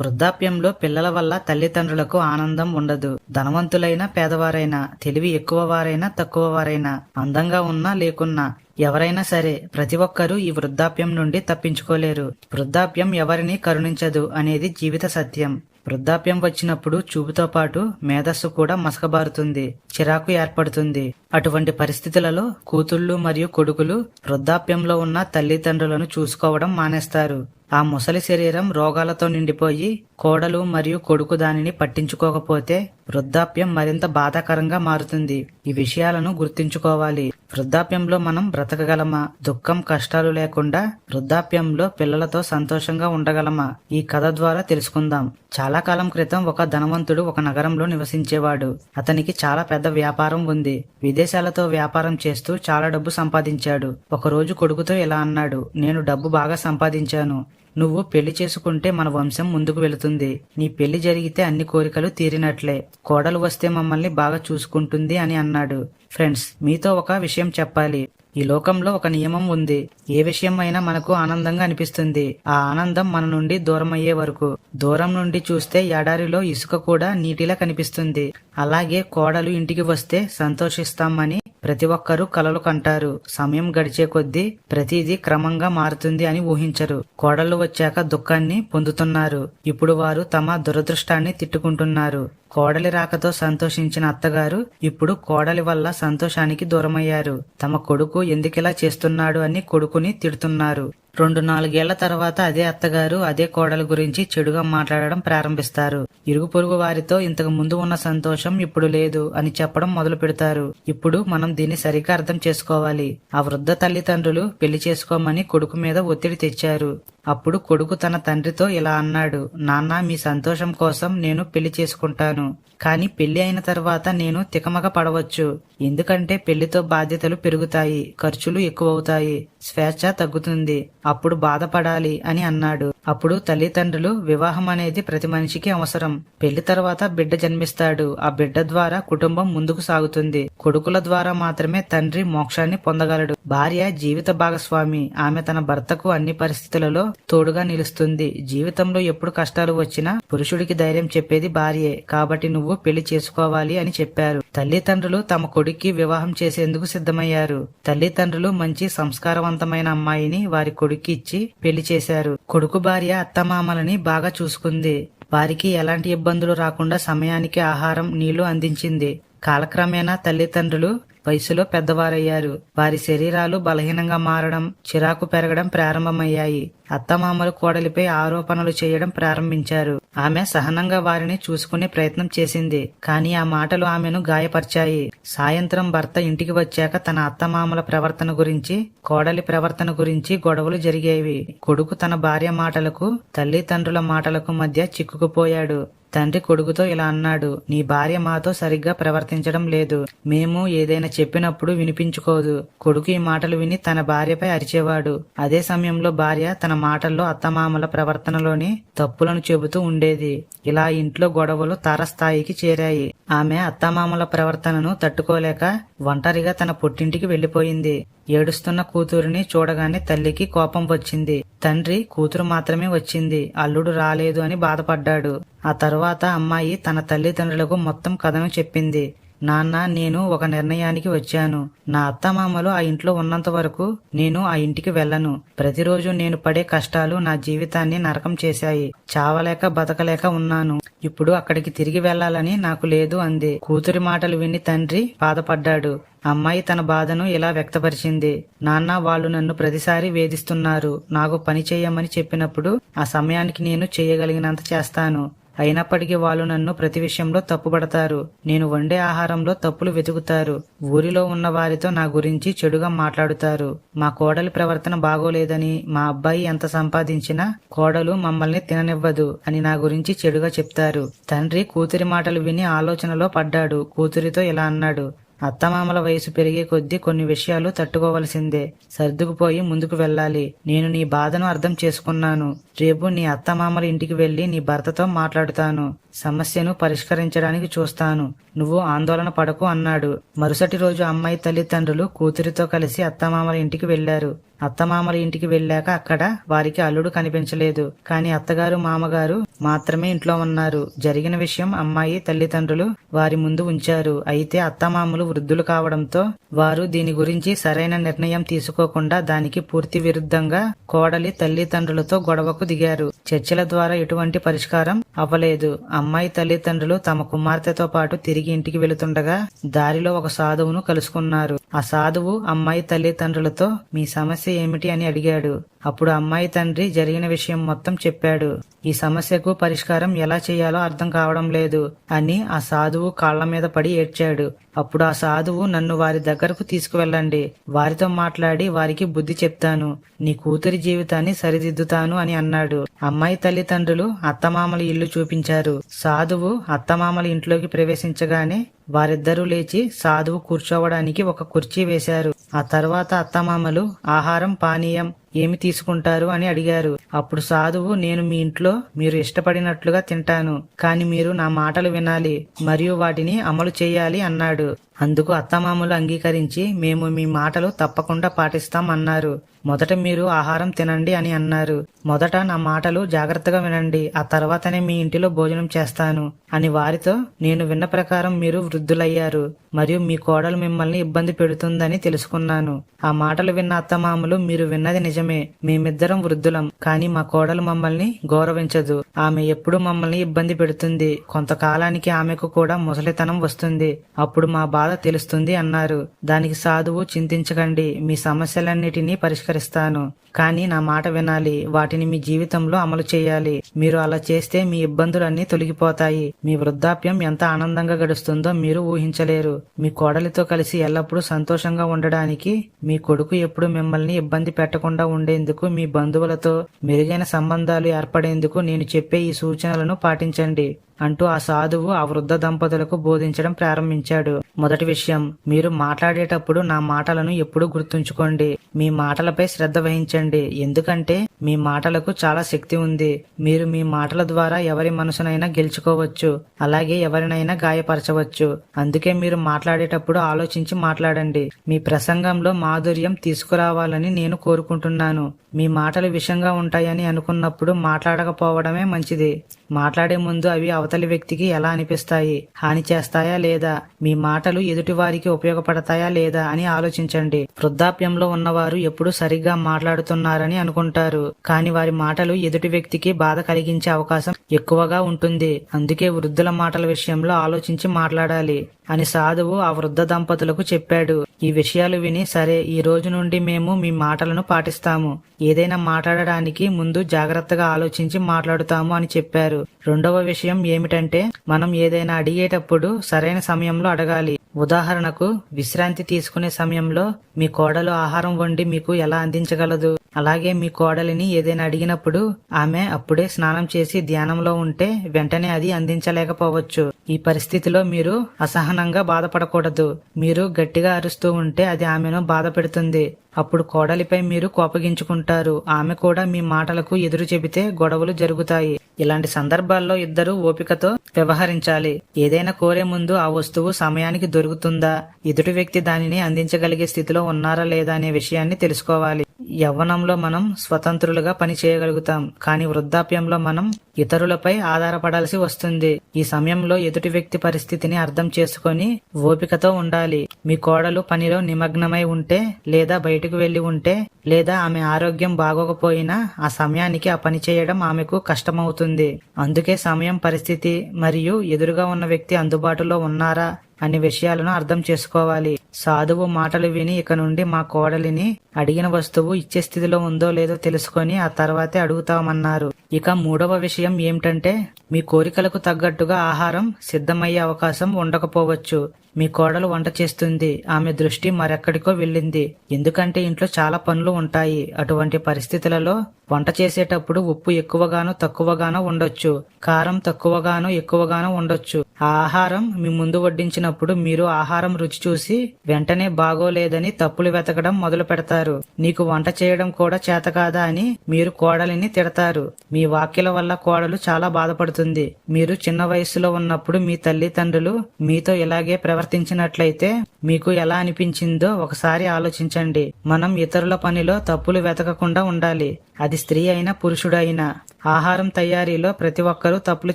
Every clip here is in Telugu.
వృద్ధాప్యంలో పిల్లల వల్ల తల్లిదండ్రులకు ఆనందం ఉండదు. ధనవంతులైనా పేదవారైనా తెలివి ఎక్కువ వారైనా తక్కువ వారైనా అందంగా ఉన్నా లేకున్నా ఎవరైనా సరే ప్రతి ఒక్కరూ ఈ వృద్ధాప్యం నుండి తప్పించుకోలేరు. వృద్ధాప్యం ఎవరిని కరుణించదు అనేది జీవిత సత్యం. వృద్ధాప్యం వచ్చినప్పుడు చూపుతో పాటు మేధస్సు కూడా మసకబారుతుంది. చిరాకు ఏర్పడుతుంది. అటువంటి పరిస్థితులలో కూతుళ్ళు మరియు కొడుకులు వృద్ధాప్యంలో ఉన్న తల్లిదండ్రులను చూసుకోవడం మానేస్తారు. ఆ ముసలి శరీరం రోగాలతో నిండిపోయి కోడలు మరియు కొడుకు దానిని పట్టించుకోకపోతే వృద్ధాప్యం మరింత బాధాకరంగా మారుతుంది. ఈ విషయాలను గుర్తుంచుకోవాలి. వృద్ధాప్యంలో మనం బ్రతకగలమా? దుఃఖం కష్టాలు లేకుండా వృద్ధాప్యంలో పిల్లలతో సంతోషంగా ఉండగలమా? ఈ కథ ద్వారా తెలుసుకుందాం. చాలా కాలం క్రితం ఒక ధనవంతుడు ఒక నగరంలో నివసించేవాడు. అతనికి చాలా పెద్ద వ్యాపారం ఉంది. విదేశాలతో వ్యాపారం చేస్తూ చాలా డబ్బు సంపాదించాడు. ఒకరోజు కొడుకుతో ఇలా అన్నాడు నేను డబ్బు బాగా సంపాదించాను. నువ్వు పెళ్ళి చేసుకుంటే మన వంశం ముందుకు వెళుతుంది. నీ పెళ్ళి జరిగితే అన్ని కోరికలు తీరినట్లే. కోడలు వస్తే మమ్మల్ని బాగా చూసుకుంటుంది అని అన్నాడు. ఫ్రెండ్స్ మీతో ఒక విషయం చెప్పాలి. ఈ లోకంలో ఒక నియమం ఉంది. ఏ విషయమైనా మనకు ఆనందంగా అనిపిస్తుంది. ఆ ఆనందం మన నుండి దూరమయ్యే వరకు. దూరం నుండి చూస్తే ఎడారిలో ఇసుక కూడా నీటిలా కనిపిస్తుంది. అలాగే కోడలు ఇంటికి వస్తే సంతోషిస్తామని ప్రతి ఒక్కరూ కలలు కంటారు. సమయం గడిచే కొద్దీ ప్రతిదీ క్రమంగా మారుతుంది అని ఊహించరు. కోడళ్ళు వచ్చాక దుఃఖాన్ని పొందుతున్నారు. ఇప్పుడు వారు తమ దురదృష్టాన్ని తిట్టుకుంటున్నారు. కోడలి రాకతో సంతోషించిన అత్తగారు ఇప్పుడు కోడలి వల్ల సంతోషానికి దూరమయ్యారు. తమ కొడుకు ఎందుకిలా చేస్తున్నాడు అని కొడుకుని తిడుతున్నారు. రెండు నాలుగేళ్ళ తర్వాత అదే అత్తగారు అదే కోడల గురించి చెడుగా మాట్లాడడం ప్రారంభిస్తారు. ఇరుగు పొరుగు వారితో ఇంతకు ముందు ఉన్న సంతోషం ఇప్పుడు లేదు అని చెప్పడం మొదలు పెడతారు. ఇప్పుడు మనం దీన్ని సరిగ్గా అర్థం చేసుకోవాలి. ఆ వృద్ధ తల్లిదండ్రులు పెళ్ళి చేసుకోమని కొడుకు మీద ఒత్తిడి తెచ్చారు. అప్పుడు కొడుకు తన తండ్రితో ఇలా అన్నాడు నాన్న మీ సంతోషం కోసం నేను పెళ్ళి చేసుకుంటాను. కానీ పెళ్ళి అయిన తర్వాత నేను తికమక పడవచ్చు. ఎందుకంటే పెళ్ళితో బాధ్యతలు పెరుగుతాయి ఖర్చులు ఎక్కువవుతాయి. స్వేచ్ఛ తగ్గుతుంది. అప్పుడు బాధపడాలి అని అన్నాడు. అప్పుడు తల్లిదండ్రులు వివాహం అనేది ప్రతి మనిషికి అవసరం. పెళ్ళి తర్వాత బిడ్డ జన్మిస్తాడు. ఆ బిడ్డ ద్వారా కుటుంబం ముందుకు సాగుతుంది. కొడుకుల ద్వారా మాత్రమే తండ్రి మోక్షాన్ని పొందగలడు. భార్య జీవిత భాగస్వామి. ఆమె తన భర్తకు అన్ని పరిస్థితులలో తోడుగా నిలుస్తుంది. జీవితంలో ఎప్పుడు కష్టాలు వచ్చినా పురుషుడికి ధైర్యం చెప్పేది భార్యే. కాబట్టి నువ్వు పెళ్ళి చేసుకోవాలి అని చెప్పారు. తల్లిదండ్రులు తమ కొడుక్కి వివాహం చేసేందుకు సిద్ధమయ్యారు. తల్లిదండ్రులు మంచి సంస్కారవంతమైన అమ్మాయిని వారి కొడుక్కి ఇచ్చి పెళ్ళి చేశారు. కొడుకు భార్య అత్తమామలని బాగా చూసుకుంది. వారికి ఎలాంటి ఇబ్బందులు రాకుండా సమయానికి ఆహారం నీళ్ళు అందించింది. కాలక్రమేణా తల్లిదండ్రులు వయసులో పెద్దవారయ్యారు. వారి శరీరాలు బలహీనంగా మారడం చిరాకు పెరగడం ప్రారంభమయ్యాయి. అత్తమామలు కోడలిపై ఆరోపణలు చేయడం ప్రారంభించారు. ఆమె సహనంగా వారిని చూసుకునే ప్రయత్నం చేసింది. కానీ ఆ మాటలు ఆమెను గాయపరిచాయి. సాయంత్రం భర్త ఇంటికి వచ్చాక తన అత్తమామల ప్రవర్తన గురించి కోడలి ప్రవర్తన గురించి గొడవలు జరిగేవి. కొడుకు తన భార్య మాటలకు తల్లిదండ్రుల మాటలకు మధ్య చిక్కుకుపోయాడు. తండ్రి కొడుకుతో ఇలా అన్నాడు నీ భార్య మాతో సరిగ్గా ప్రవర్తించడం లేదు. మేము ఏదైనా చెప్పినప్పుడు వినిపించుకోదు. కొడుకు ఈ మాటలు విని తన భార్యపై అరిచేవాడు. అదే సమయంలో భార్య తన మాటల్లో అత్తమామల ప్రవర్తనలోని తప్పులను చెబుతూ ఉండేది. ఇలా ఇంట్లో గొడవలు తారస్థాయికి చేరాయి. ఆమె అత్తమామల ప్రవర్తనను తట్టుకోలేక ఒంటరిగా తన పుట్టింటికి వెళ్ళిపోయింది ఏడుస్తున్న కూతురిని చూడగానే తల్లికి కోపం వచ్చింది. తండ్రి కూతురు మాత్రమే వచ్చింది. అల్లుడు రాలేదు అని బాధపడ్డాడు. ఆ తరువాత అమ్మాయి తన తల్లిదండ్రులకు మొత్తం కథను చెప్పింది. నాన్న నేను ఒక నిర్ణయానికి వచ్చాను. నా అత్తమామలు ఆ ఇంట్లో ఉన్నంత వరకు నేను ఆ ఇంటికి వెళ్ళను. ప్రతిరోజు నేను పడే కష్టాలు నా జీవితాన్ని నరకం చేశాయి. చావలేక బతకలేక ఉన్నాను. ఇప్పుడు అక్కడికి తిరిగి వెళ్ళాలని నాకు లేదు అంది. కూతురి మాటలు విని తండ్రి బాధపడ్డాడు. అమ్మాయి తన బాధను ఇలా వ్యక్తపరిచింది. నాన్న వాళ్ళు నన్ను ప్రతిసారి వేధిస్తున్నారు. నాకు పని చేయమని చెప్పినప్పుడు ఆ సమయానికి నేను చేయగలిగినంత చేస్తాను. అయినప్పటికీ వాళ్ళు నన్ను ప్రతి విషయంలో తప్పుపడతారు. నేను వండే ఆహారంలో తప్పులు వెతుకుతారు. ఊరిలో ఉన్న వారితో నా గురించి చెడుగా మాట్లాడుతారు. మా కోడలి ప్రవర్తన బాగోలేదని మా అబ్బాయి ఎంత సంపాదించినా కోడలు మమ్మల్ని తిననివ్వదు అని నా గురించి చెడుగా చెప్తారు. తండ్రి కూతురి మాటలు విని ఆలోచనలో పడ్డాడు. కూతురితో ఇలా అన్నాడు. అత్తమామల వయసు పెరిగే కొద్దీ కొన్ని విషయాలు తట్టుకోవలసిందే. సర్దుకుపోయి ముందుకు వెళ్ళాలి. నేను నీ బాధను అర్థం చేసుకున్నాను. రేపు నీ అత్తమామల ఇంటికి వెళ్ళి నీ భర్తతో మాట్లాడుతాను. సమస్యను పరిష్కరించడానికి చూస్తాను. నువ్వు ఆందోళన పడకు అన్నాడు. మరుసటి రోజు అమ్మాయి తల్లిదండ్రులు కూతురితో కలిసి అత్తమామల ఇంటికి వెళ్ళారు అత్తమామల ఇంటికి వెళ్ళాక అక్కడ వారికి అల్లుడు కనిపించలేదు. కానీ అత్తగారు మామగారు మాత్రమే ఇంట్లో ఉన్నారు. జరిగిన విషయం అమ్మాయి తల్లిదండ్రులు వారి ముందు ఉంచారు. అయితే అత్తమామలు వృద్ధులు కావడంతో వారు దీని గురించి సరైన నిర్ణయం తీసుకోకుండా దానికి పూర్తి విరుద్ధంగా కోడలి తల్లిదండ్రులతో గొడవకు దిగారు. చర్చల ద్వారా ఎటువంటి పరిష్కారం అవ్వలేదు. అమ్మాయి తల్లిదండ్రులు తమ కుమార్తెతో పాటు తిరిగి ఇంటికి వెళుతుండగా దారిలో ఒక సాధువును కలుసుకున్నారు. ఆ సాధువు అమ్మాయి తల్లిదండ్రులతో మీ సమస్య ఏమిటి అని అడిగాడు. అప్పుడు అమ్మాయి తండ్రి జరిగిన విషయం మొత్తం చెప్పాడు. ఈ సమస్యకు పరిష్కారం ఎలా చేయాలో అర్థం కావడం లేదు అని ఆ సాధువు కాళ్ళ మీద పడి ఏడ్చాడు. అప్పుడు ఆ సాధువు నన్ను వారి దగ్గరకు తీసుకువెళ్ళండి. వారితో మాట్లాడి వారికి బుద్ధి చెప్తాను. నీ కూతురి జీవితాన్ని సరిదిద్దుతాను అని అన్నాడు. అమ్మాయి తల్లిదండ్రులు అత్తమామల ఇల్లు చూపించారు. సాధువు అత్తమామల ఇంట్లోకి ప్రవేశించగానే వారిద్దరూ లేచి సాధువు కూర్చోవడానికి ఒక కుర్చీ వేశారు. ఆ తర్వాత అత్తమామలు ఆహారం పానీయం ఏమి తీసుకుంటారు అని అడిగారు. అప్పుడు సాధువు నేను మీ ఇంట్లో మీరు ఇష్టపడినట్లుగా తింటాను కాని మీరు నా మాటలు వినాలి మరియు వాటిని అమలు చేయాలి అన్నాడు. అందుకు అత్తమామలు అంగీకరించి మేము మీ మాటలు తప్పకుండా పాటిస్తాం అన్నారు. మొదట మీరు ఆహారం తినండి అని అన్నారు. మొదట నా మాటలు జాగ్రత్తగా వినండి. ఆ తర్వాతనే మీ ఇంటిలో భోజనం చేస్తాను అని వారితో నేను విన్న ప్రకారం మీరు వృద్ధులయ్యారు మరియు మీ కోడలు మిమ్మల్ని ఇబ్బంది పెడుతుందని తెలుసుకున్నాను. ఆ మాటలు విన్న అత్తమామలు మీరు విన్నది నిజమే. మేమిద్దరం వృద్ధులం కానీ మా కోడలు మమ్మల్ని గౌరవించదు. ఆమె ఎప్పుడు మమ్మల్ని ఇబ్బంది పెడుతుంది. కొంతకాలానికి ఆమెకు కూడా ముసలితనం వస్తుంది. అప్పుడు మా బాధ తెలుస్తుంది అన్నారు. దానికి సాధువు చింతించకండి. మీ సమస్యలన్నిటినీ పరిష్కరిస్తాను కానీ నా మాట వినాలి. వాటిని మీ జీవితంలో అమలు చేయాలి. మీరు అలా చేస్తే మీ ఇబ్బందులన్నీ తొలగిపోతాయి. మీ వృద్ధాప్యం ఎంత ఆనందంగా గడుస్తుందో మీరు ఊహించలేరు. మీ కోడలితో కలిసి ఎల్లప్పుడూ సంతోషంగా ఉండడానికి మీ కొడుకు ఎప్పుడు మిమ్మల్ని ఇబ్బంది పెట్టకుండా ఉండేందుకు మీ బంధువులతో మెరుగైన సంబంధాలు ఏర్పడేందుకు నేను చెప్పే ఈ సూచనలను పాటించండి. అంటూ ఆ సాధువు ఆ వృద్ధ దంపతులకు బోధించడం ప్రారంభించాడు. మొదటి విషయం మీరు మాట్లాడేటప్పుడు నా మాటలను ఎప్పుడూ గుర్తుంచుకోండి. మీ మాటలపై శ్రద్ధ వహించండి. ఎందుకంటే మీ మాటలకు చాలా శక్తి ఉంది. మీరు మీ మాటల ద్వారా ఎవరి మనసునైనా గెలుచుకోవచ్చు. అలాగే ఎవరినైనా గాయపరచవచ్చు. అందుకే మీరు మాట్లాడేటప్పుడు ఆలోచించి మాట్లాడండి. మీ ప్రసంగంలో మాధుర్యం తీసుకురావాలని నేను కోరుకుంటున్నాను. మీ మాటలు విషంగా ఉంటాయని అనుకున్నప్పుడు మాట్లాడకపోవడమే మంచిది. మాట్లాడే ముందు అవి అవతలి వ్యక్తికి ఎలా అనిపిస్తాయి? హాని చేస్తాయా లేదా? మీ మాటలు ఎదుటివారికి ఉపయోగపడతాయా లేదా అని ఆలోచించండి. వృద్ధాప్యంలో ఉన్నవారు ఎప్పుడు సరిగ్గా మాట్లాడుతున్నారని అనుకుంటారు. కానీ వారి మాటలు ఎదుటి వ్యక్తికి బాధ కలిగించే అవకాశం ఎక్కువగా ఉంటుంది. అందుకే వృద్ధుల మాటల విషయంలో ఆలోచించి మాట్లాడాలి. అని సాధువు ఆ వృద్ధ దంపతులకు చెప్పాడు. ఈ విషయాలు విని సరే ఈ రోజు నుండి మేము మీ మాటలను పాటిస్తాము. ఏదైనా మాట్లాడడానికి ముందు జాగ్రత్తగా ఆలోచించి మాట్లాడుతాము అని చెప్పారు. రెండవ విషయం ఏమిటంటే మనం ఏదైనా అడిగేటప్పుడు సరైన సమయంలో అడగాలి. ఉదాహరణకు విశ్రాంతి తీసుకునే సమయంలో మీ కోడలు ఆహారం వండి మీకు ఎలా అందించగలదు? అలాగే మీ కోడలిని ఏదైనా అడిగినప్పుడు ఆమె అప్పుడే స్నానం చేసి ధ్యానంలో ఉంటే వెంటనే అది అందించలేకపోవచ్చు. ఈ పరిస్థితిలో మీరు అసహనంగా బాధపడకూడదు. మీరు గట్టిగా అరుస్తూ ఉంటే అది ఆమెను బాధ పెడుతుంది. అప్పుడు కోడలిపై మీరు కోపగించుకుంటారు. ఆమె కూడా మీ మాటలకు ఎదురు చెబితే గొడవలు జరుగుతాయి. ఇలాంటి సందర్భాల్లో ఇద్దరు ఓపికతో వ్యవహరించాలి. ఏదైనా కోరే ముందు ఆ వస్తువు సమయానికి దొరుకుతుందా? ఎదుటి వ్యక్తి దానిని అందించగలిగే స్థితిలో ఉన్నారా లేదా అనే విషయాన్ని తెలుసుకోవాలి. యవ్వనంలో మనం స్వతంత్రులుగా పని చేయగలుగుతాం కానీ వృద్ధాప్యంలో మనం ఇతరులపై ఆధారపడాల్సి వస్తుంది. ఈ సమయంలో ఎదుటి వ్యక్తి పరిస్థితిని అర్థం చేసుకొని ఓపికతో ఉండాలి. మీ కోడలు పనిలో నిమగ్నమై ఉంటే లేదా బయటకు వెళ్ళి ఉంటే లేదా ఆమె ఆరోగ్యం బాగోకపోయినా ఆ సమయానికి ఆ పని చేయడం ఆమెకు కష్టమవుతుంది. అందుకే సమయం పరిస్థితి మరియు ఎదురుగా ఉన్న వ్యక్తి అందుబాటులో ఉన్నారా అనే విషయాలను అర్థం చేసుకోవాలి. సాధువు మాటలు విని ఇక నుండి మా కోడలిని అడిగిన వస్తువు ఇచ్చే స్థితిలో ఉందో లేదో తెలుసుకొని ఆ తర్వాతే అడుగుతామన్నారు. ఇక మూడవ విషయం ఏమిటంటే మీ కోరికలకు తగ్గట్టుగా ఆహారం సిద్ధమయ్యే అవకాశం ఉండకపోవచ్చు. మీ కోడలు వంట చేస్తుంది. ఆమె దృష్టి మరెక్కడికో వెళ్ళింది. ఎందుకంటే ఇంట్లో చాలా పనులు ఉంటాయి. అటువంటి పరిస్థితులలో వంట చేసేటప్పుడు ఉప్పు ఎక్కువగాను తక్కువగానో ఉండొచ్చు. కారం తక్కువగాను ఎక్కువగానో ఉండొచ్చు. ఆ ఆహారం మీ ముందు వడ్డించినప్పుడు మీరు ఆహారం రుచి చూసి వెంటనే బాగోలేదని తప్పులు వెతకడం మొదలు పెడతారు. నీకు వంట చేయడం కూడా చేత కాదా అని మీరు కోడలిని తిడతారు. మీ వాక్యల వల్ల కోడలు చాలా బాధపడుతుంది. మీరు చిన్న వయసులో ఉన్నప్పుడు మీ తల్లిదండ్రులు మీతో ఇలాగే ప్రవర్తించినట్లయితే మీకు ఎలా అనిపించిందో ఒకసారి ఆలోచించండి. మనం ఇతరుల పనిలో తప్పులు వెతకకుండా ఉండాలి. అది స్త్రీ అయినా పురుషుడైనా ఆహారం తయారీలో ప్రతి ఒక్కరూ తప్పులు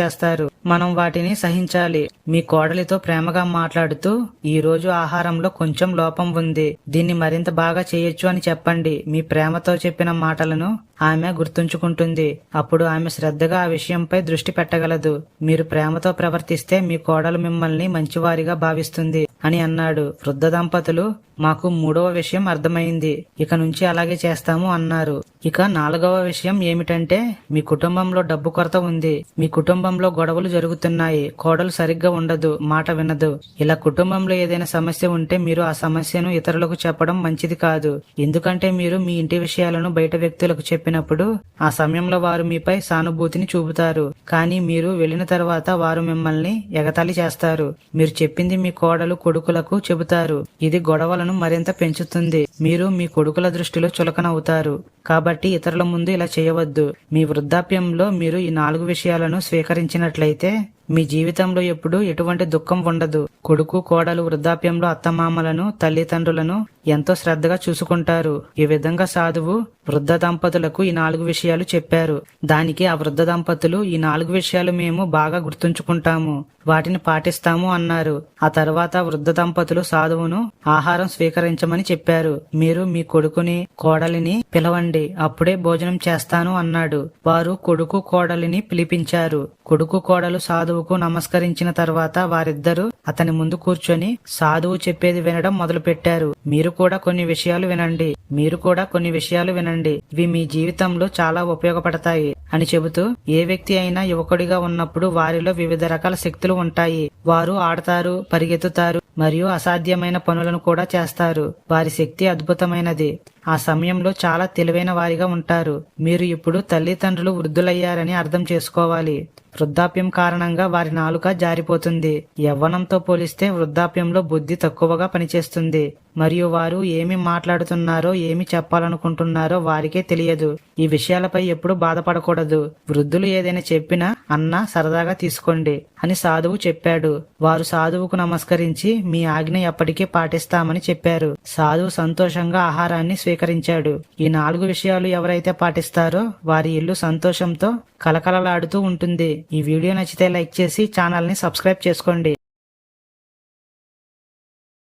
చేస్తారు. మనం వాటిని సహించాలి. మీ కోడలితో ప్రేమగా మాట్లాడుతూ ఈ రోజు ఆహారంలో కొంచెం లోపం ఉంది. దీన్ని మరింత బాగా చేయొచ్చు అని చెప్పండి మీ ప్రేమతో చెప్పిన మాటలను ఆమె గుర్తుంచుకుంటుంది. అప్పుడు ఆమె శ్రద్ధగా ఆ విషయంపై దృష్టి పెట్టగలదు. మీరు ప్రేమతో ప్రవర్తిస్తే మీ కోడలు మిమ్మల్ని మంచివారిగా భావిస్తుంది. అని అన్నాడు. వృద్ధ దంపతులు మాకు మూడవ విషయం అర్థమైంది. ఇక నుంచి అలాగే చేస్తాము అన్నారు. ఇక నాలుగవ విషయం ఏమిటంటే మీ కుటుంబంలో డబ్బు కొరత ఉంది. మీ కుటుంబంలో గొడవలు జరుగుతున్నాయి. కోడలు సరిగ్గా ఉండదు. మాట వినదు. ఇలా కుటుంబంలో ఏదైనా సమస్య ఉంటే మీరు ఆ సమస్యను ఇతరులకు చెప్పడం మంచిది కాదు. ఎందుకంటే మీరు మీ ఇంటి విషయాలను బయట వ్యక్తులకు చెప్పినప్పుడు ఆ సమయంలో వారు మీపై సానుభూతిని చూపుతారు. కానీ మీరు వెళ్ళిన తర్వాత వారు మిమ్మల్ని ఎగతాళి చేస్తారు. మీరు చెప్పింది మీ కోడలు కొడుకులకు చెబుతారు. ఇది గొడవలను మరింత పెంచుతుంది. మీరు మీ కొడుకుల దృష్టిలో చులకనవుతారు. కాబట్టి ఇతరుల ముందు ఇలా చేయవద్దు. మీ వృద్ధాప్యంలో మీరు ఈ నాలుగు విషయాలను స్వీకరించినట్లయితే మీ జీవితంలో ఎప్పుడు ఎటువంటి దుఃఖం ఉండదు. కొడుకు కోడలు వృద్ధాప్యంలో అత్తమామలను తల్లిదండ్రులను ఎంతో శ్రద్ధగా చూసుకుంటారు. ఈ విధంగా సాధువు వృద్ధ దంపతులకు ఈ నాలుగు విషయాలు చెప్పారు. దానికి ఆ వృద్ధ దంపతులు ఈ నాలుగు విషయాలు మేము బాగా గుర్తుంచుకుంటాము. వాటిని పాటిస్తాము అన్నారు. ఆ తర్వాత వృద్ధ దంపతులు సాధువును ఆహారం స్వీకరించమని చెప్పారు. మీరు మీ కొడుకుని కోడలిని పిలవండి. అప్పుడే భోజనం చేస్తాను అన్నాడు. వారు కొడుకు కోడలిని పిలిపించారు. కొడుకు కోడలు సాధువు సాధువుకు నమస్కరించిన తర్వాత వారిద్దరూ అతని ముందు కూర్చొని సాధువు చెప్పేది వినడం మొదలు పెట్టారు మీరు కూడా కొన్ని విషయాలు వినండి. మీరు కూడా కొన్ని విషయాలు వినండి. ఇవి మీ జీవితంలో చాలా ఉపయోగపడతాయి అని చెబుతూ ఏ వ్యక్తి అయినా యువకుడిగా ఉన్నప్పుడు వారిలో వివిధ రకాల శక్తులు ఉంటాయి. వారు ఆడతారు పరిగెత్తుతారు మరియు అసాధ్యమైన పనులను కూడా చేస్తారు. వారి శక్తి అద్భుతమైనది. ఆ సమయంలో చాలా తెలివైన వారిగా ఉంటారు. మీరు ఇప్పుడు తల్లిదండ్రులు వృద్ధులయ్యారని అర్థం చేసుకోవాలి. వృద్ధాప్యం కారణంగా వారి నాలుక జారిపోతుంది. యవ్వనంతో పోలిస్తే వృద్ధాప్యంలో బుద్ధి తక్కువగా పనిచేస్తుంది. మరియు వారు ఏమి మాట్లాడుతున్నారో ఏమి చెప్పాలనుకుంటున్నారో వారికే తెలియదు. ఈ విషయాలపై ఎప్పుడు బాధపడకూడదు. వృద్ధులు ఏదైనా చెప్పినా అన్న సరదాగా తీసుకోండి అని సాధువు చెప్పాడు. వారు సాధువుకు నమస్కరించి మీ ఆజ్ఞ ఎప్పటికీ పాటిస్తామని చెప్పారు. సాధువు సంతోషంగా ఆహారాన్ని స్వీకరించాడు. ఈ నాలుగు విషయాలు ఎవరైతే పాటిస్తారో వారి ఇల్లు సంతోషంతో కలకలలాడుతూ ఉంటుంది. ఈ వీడియో నచ్చితే లైక్ చేసి ఛానల్ని సబ్స్క్రైబ్ చేసుకోండి.